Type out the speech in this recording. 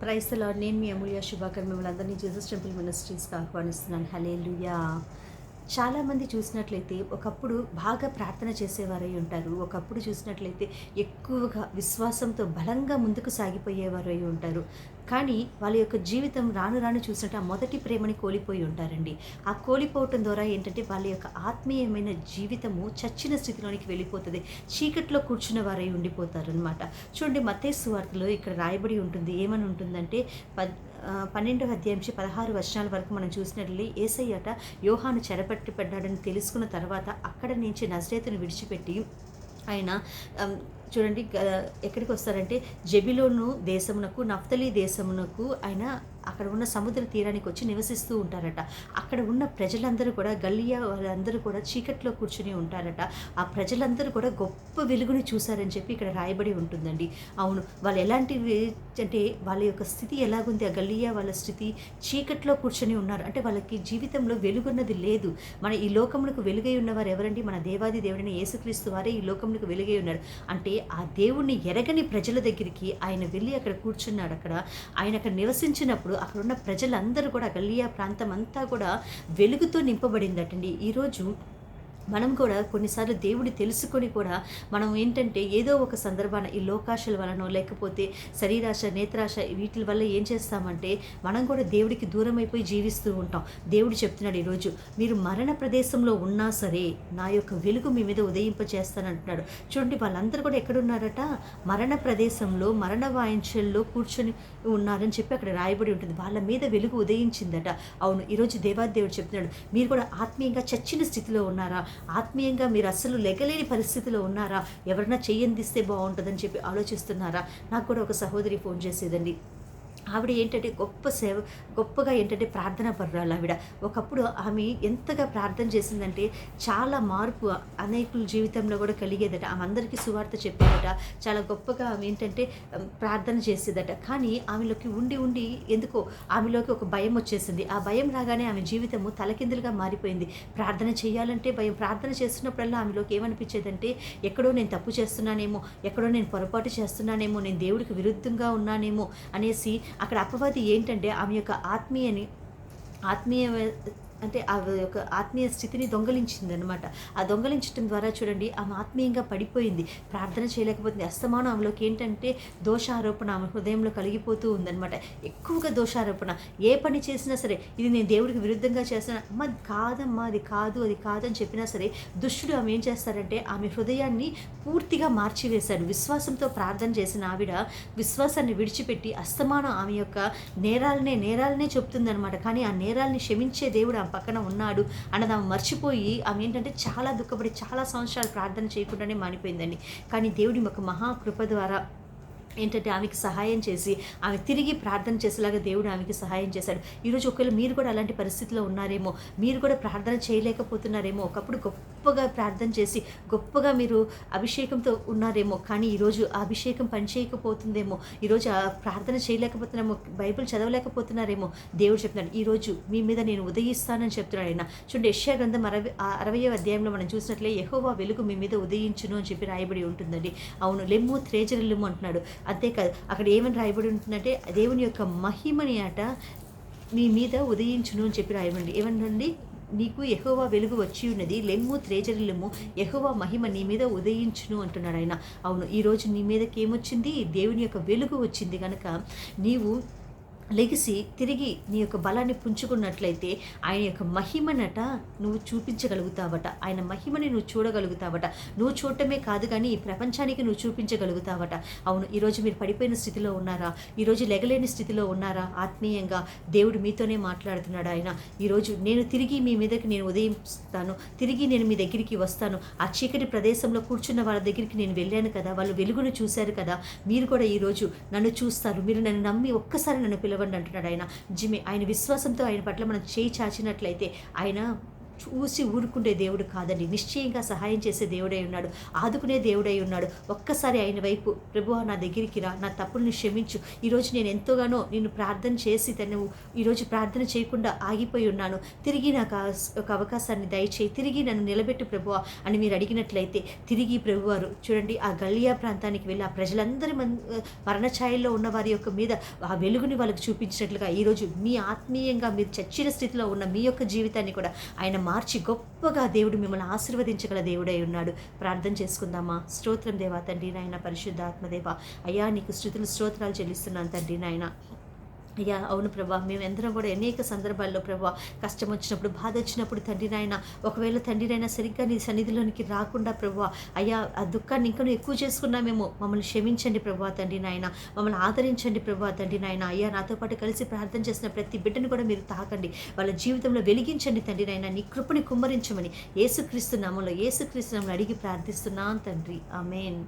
క్రైస్తలో నేను మీ అమూల్య శుభాకర్. మిమ్మల్ని అందరినీ జీసస్ టెంపుల్ మినిస్ట్రీస్కి ఆహ్వానిస్తున్నాను. హలే చాలామంది చూసినట్లయితే ఒకప్పుడు బాగా ప్రార్థన చేసేవారై ఉంటారు. ఒకప్పుడు చూసినట్లయితే ఎక్కువగా విశ్వాసంతో బలంగా ముందుకు సాగిపోయేవారై ఉంటారు. కానీ వాళ్ళ యొక్క జీవితం రాను రాను చూసినట్టు ఆ మొదటి ప్రేమని కోల్పోయి ఉంటారండి. ఆ కోల్పోవటం ద్వారా ఏంటంటే వాళ్ళ యొక్క ఆత్మీయమైన జీవితము చచ్చిన స్థితిలోనికి వెళ్ళిపోతుంది. చీకట్లో కూర్చున్న వారై ఉండిపోతారనమాట చూడండి మతే సువార్తలో ఇక్కడ రాయబడి ఉంటుంది. ఏమని ఉంటుందంటే పద్ పన్నెండవ అధ్యాయం నుంచి పదహారు వర్షాల వరకు మనం చూసినట్లు ఏసయ్యట యోహాను చెరపట్టి పడ్డాడని తెలుసుకున్న తర్వాత అక్కడ నుంచి నజరేతను విడిచిపెట్టి ఆయన చూడండి ఎక్కడికి వస్తారంటే జబిలోను దేశమునకు నఫ్తలి దేశమునకు ఆయన అక్కడ ఉన్న సముద్ర తీరానికి వచ్చి నివసిస్తూ ఉంటారట. అక్కడ ఉన్న ప్రజలందరూ కూడా గల్లియా వాళ్ళందరూ కూడా చీకట్లో కూర్చుని ఉంటారట. ఆ ప్రజలందరూ కూడా గొప్ప వెలుగుని చూశారని చెప్పి ఇక్కడ రాయబడి ఉంటుందండి. అవును వాళ్ళు ఎలాంటివి అంటే వాళ్ళ యొక్క స్థితి ఎలాగుంది? ఆ గల్లియా వాళ్ళ స్థితి చీకట్లో కూర్చొని ఉన్నారు. అంటే వాళ్ళకి జీవితంలో వెలుగున్నది లేదు. మన ఈ లోకమునకు వెలుగై ఉన్నవారు ఎవరండి? మన దేవాది దేవుడైన యేసుక్రీస్తు వారే ఈ లోకములకు వెలుగై ఉన్నారు. అంటే ఆ దేవుణ్ణి ఎరగని ప్రజల దగ్గరికి ఆయన వెళ్ళి అక్కడ కూర్చున్నాడు అక్కడ. ఆయన అక్కడ నివసించినప్పుడు అక్కడ ఉన్న ప్రజలందరూ కూడా గల్లియా ప్రాంతం అంతా కూడా వెలుగుతో నింపబడిందటండి. ఈరోజు మనం కూడా కొన్నిసార్లు దేవుడి తెలుసుకొని కూడా మనం ఏంటంటే ఏదో ఒక సందర్భాన ఈ లోకాశల వలన లేకపోతే శరీరాశ నేత్రాశ వీటి వల్ల ఏం చేస్తామంటే మనం కూడా దేవుడికి దూరం అయిపోయి జీవిస్తూ ఉంటాం. దేవుడు చెప్తున్నాడు ఈరోజు మీరు మరణ ప్రదేశంలో ఉన్నా సరే నా యొక్క వెలుగు మీ మీద ఉదయింపచేస్తానంటున్నాడు. చూడండి వాళ్ళందరూ కూడా ఎక్కడున్నారట? మరణ ప్రదేశంలో మరణ వాయించల్లో కూర్చొని ఉన్నారని చెప్పి అక్కడ రాయబడి ఉంటుంది. వాళ్ళ మీద వెలుగు ఉదయించిందట. అవును ఈరోజు దేవాదేవుడు చెప్తున్నాడు మీరు కూడా ఆత్మీయంగా చచ్చిన స్థితిలో ఉన్నారా? ఆత్మీయంగా మీరు అస్సలు లెగలేని పరిస్థితిలో ఉన్నారా? ఎవరైనా చెయ్యందిస్తే బాగుంటుందని చెప్పి ఆలోచిస్తున్నారా? నాకు కూడా ఒక సహోదరి ఫోన్ చేసేదండి. ఆవిడ ఏంటంటే గొప్ప సేవ గొప్పగా ఏంటంటే ప్రార్థన పర్రాలు ఆవిడ. ఒకప్పుడు ఆమె ఎంతగా ప్రార్థన చేసిందంటే చాలా మార్పు అనేకుల జీవితంలో కూడా కలిగేదట. ఆమె అందరికీ సువార్త చెప్పేదట. చాలా గొప్పగా ఆమె ఏంటంటే ప్రార్థన చేసేదట. కానీ ఆమెలోకి ఉండి ఉండి ఎందుకో ఆమెలోకి ఒక భయం వచ్చేసింది. ఆ భయం రాగానే ఆమె జీవితము తలకిందులుగా మారిపోయింది. ప్రార్థన చేయాలంటే భయం. ప్రార్థన చేస్తున్నప్పుడల్లా ఆమెలోకి ఏమనిపించేదంటే ఎక్కడో నేను తప్పు చేస్తున్నానేమో ఎక్కడో నేను పొరపాటు చేస్తున్నానేమో నేను దేవుడికి విరుద్ధంగా ఉన్నానేమో అనేసి అక్కడ అపవాది ఏంటంటే ఆమె యొక్క ఆత్మీయని ఆత్మీయ అంటే ఆ యొక్క ఆత్మీయ స్థితిని దొంగలించింది అనమాట ఆ దొంగలించడం ద్వారా చూడండి ఆమె ఆత్మీయంగా పడిపోయింది. ప్రార్థన చేయలేకపోతుంది. అస్తమానం ఆమెలోకి ఏంటంటే దోషారోపణ ఆమె హృదయంలో కలిగిపోతూ ఉందనమాట ఎక్కువగా దోషారోపణ. ఏ పని చేసినా సరే ఇది నేను దేవుడికి విరుద్ధంగా చేస్తాను అమ్మ అది కాదమ్మా అది కాదు అది కాదని చెప్పినా సరే దుష్టుడు ఆమె ఏం చేస్తారంటే ఆమె హృదయాన్ని పూర్తిగా మార్చివేశాడు. విశ్వాసంతో ప్రార్థన చేసిన ఆవిడ విశ్వాసాన్ని విడిచిపెట్టి అస్తమానం ఆమె యొక్క నేరాలనే నేరాలనే చెప్తుందనమాట కానీ ఆ నేరాల్ని క్షమించే దేవుడు తన పక్కన ఉన్నాడు. అన్నది ఆమె మర్చిపోయి ఆమె ఏంటంటే చాలా దుఃఖపడి చాలా సంవత్సరాలు ప్రార్థన చేయకుండానే మానిపోయిందండి. కానీ దేవుడి ఒక మహాకృప ద్వారా ఏంటంటే ఆమెకి సహాయం చేసి ఆమె తిరిగి ప్రార్థన చేసేలాగా దేవుడు ఆమెకి సహాయం చేశాడు. ఈరోజు ఒకవేళ మీరు కూడా అలాంటి పరిస్థితిలో ఉన్నారేమో మీరు కూడా ప్రార్థన చేయలేకపోతున్నారేమో ఒకప్పుడు గొప్ప గొప్పగా ప్రార్థన చేసి గొప్పగా మీరు అభిషేకంతో ఉన్నారేమో కానీ ఈరోజు ఆ అభిషేకం పనిచేయకపోతుందేమో ఈరోజు ఆ ప్రార్థన చేయలేకపోతున్నామో బైబిల్ చదవలేకపోతున్నారేమో దేవుడు చెప్తున్నాడు ఈరోజు మీ మీద నేను ఉదయిస్తానని చెప్తున్నాడు ఆయన. చూడండి యశ్యా గ్రంథం అరవై అరవయో అధ్యాయంలో మనం చూసినట్లే ఎహోవా వెలుగు మీ మీద ఉదయించును అని చెప్పి రాయబడి ఉంటుందండి. అవును లెమ్ము త్రేజరిల్లుము అంటున్నాడు. అంతేకాదు అక్కడ ఏమని రాయబడి ఉంటుందంటే దేవుని యొక్క మహిమని అట మీ మీద ఉదయించును అని చెప్పి రాయబండి ఏమంటండి నీకు ఎహోవా వెలుగు వచ్చి ఉన్నది. లెమ్ము త్రేజరిల్లుము ఎహోవా మహిమ నీ మీద ఉదయించును అంటున్నాడు ఆయన. అవును ఈరోజు నీ మీదకి ఏమొచ్చింది దేవుని యొక్క వెలుగు వచ్చింది కనుక నీవు లెగిసి తిరిగి నీ యొక్క బలాన్ని పుంజుకున్నట్లయితే ఆయన యొక్క మహిమనట నువ్వు చూపించగలుగుతావట. ఆయన మహిమని నువ్వు చూడగలుగుతావట. నువ్వు చూడటమే కాదు కానీ ఈ ప్రపంచానికి నువ్వు చూపించగలుగుతావట. అవును ఈరోజు మీరు పడిపోయిన స్థితిలో ఉన్నారా? ఈరోజు లెగలేని స్థితిలో ఉన్నారా? ఆత్మీయంగా దేవుడు మీతోనే మాట్లాడుతున్నాడు ఆయన. ఈరోజు నేను తిరిగి మీ మీదకి నేను ఉదయిస్తాను. తిరిగి నేను మీ దగ్గరికి వస్తాను. ఆ చీకటి ప్రదేశంలో కూర్చున్న వాళ్ళ దగ్గరికి నేను వెళ్ళాను కదా. వాళ్ళు వెలుగును చూశారు కదా. మీరు కూడా ఈరోజు నన్ను చూస్తారు. మీరు నన్ను నమ్మి ఒక్కసారి నన్ను పిలవండి అంటున్నాడు ఆయన. జిమ్మి ఆయన విశ్వాసంతో ఆయన పట్ల మనం చేయి చాచినట్లయితే ఆయన చూసి ఊరుకుండే దేవుడు కాదండి. నిశ్చయంగా సహాయం చేసే దేవుడై ఉన్నాడు. ఆదుకునే దేవుడై ఉన్నాడు. ఒక్కసారి ఆయన వైపు ప్రభు నా దగ్గరికి రా. నా తప్పుల్ని క్షమించు. ఈరోజు నేను ఎంతోగానో నేను ప్రార్థన చేసి తను ఈరోజు ప్రార్థన చేయకుండా ఆగిపోయి ఉన్నాను. తిరిగి నాకు ఒక అవకాశాన్ని దయచేయి. తిరిగి నన్ను నిలబెట్టు ప్రభు అని మీరు అడిగినట్లయితే తిరిగి ప్రభువారు చూడండి ఆ గలియా ప్రాంతానికి వెళ్ళి ఆ ప్రజలందరి మన్ మరణఛాయల్లో ఉన్న వారి యొక్క మీద ఆ వెలుగుని వాళ్ళకి చూపించినట్లుగా ఈరోజు మీ ఆత్మీయంగా మీరు చచ్చిన స్థితిలో ఉన్న మీ యొక్క జీవితాన్ని కూడా ఆయన మార్చి గొప్పగా దేవుడు మిమ్మల్ని ఆశీర్వదించగల దేవుడై ఉన్నాడు. ప్రార్థన చేసుకుందామా? స్తోత్రం దేవా తండ్రి నాయన పరిశుద్ధ ఆత్మదేవ అయ్యా నీకు స్థుతులు స్తోత్రాలు చెల్లిస్తున్నాను తండ్రి నాయన. అయ్యా అవును ప్రభా. మేము ఎందరం కూడా అనేక సందర్భాల్లో ప్రభా కష్టం వచ్చినప్పుడు బాధ వచ్చినప్పుడు తండ్రి నాయన ఒకవేళ తండ్రి నాయన సరిగ్గా నీ సన్నిధిలోనికి రాకుండా ప్రభా అయ్యా ఆ దుఃఖాన్ని ఇంకా ఎక్కువ చేసుకున్నామేమో. మమ్మల్ని క్షమించండి ప్రభా తండ్రి నాయన. మమ్మల్ని ఆదరించండి ప్రభా తండ్రి నాయన. అయ్యా నాతో పాటు కలిసి ప్రార్థన చేసిన ప్రతి బిడ్డను కూడా మీరు తాకండి. వాళ్ళ జీవితంలో వెలిగించండి తండ్రి నాయన. నీ కృపని కుమ్మరించమని ఏసుక్రీస్తు నామంలో ఏసుక్రీస్తు నామంలో అడిగి ప్రార్థిస్తున్నాను తండ్రి. ఆమెన్.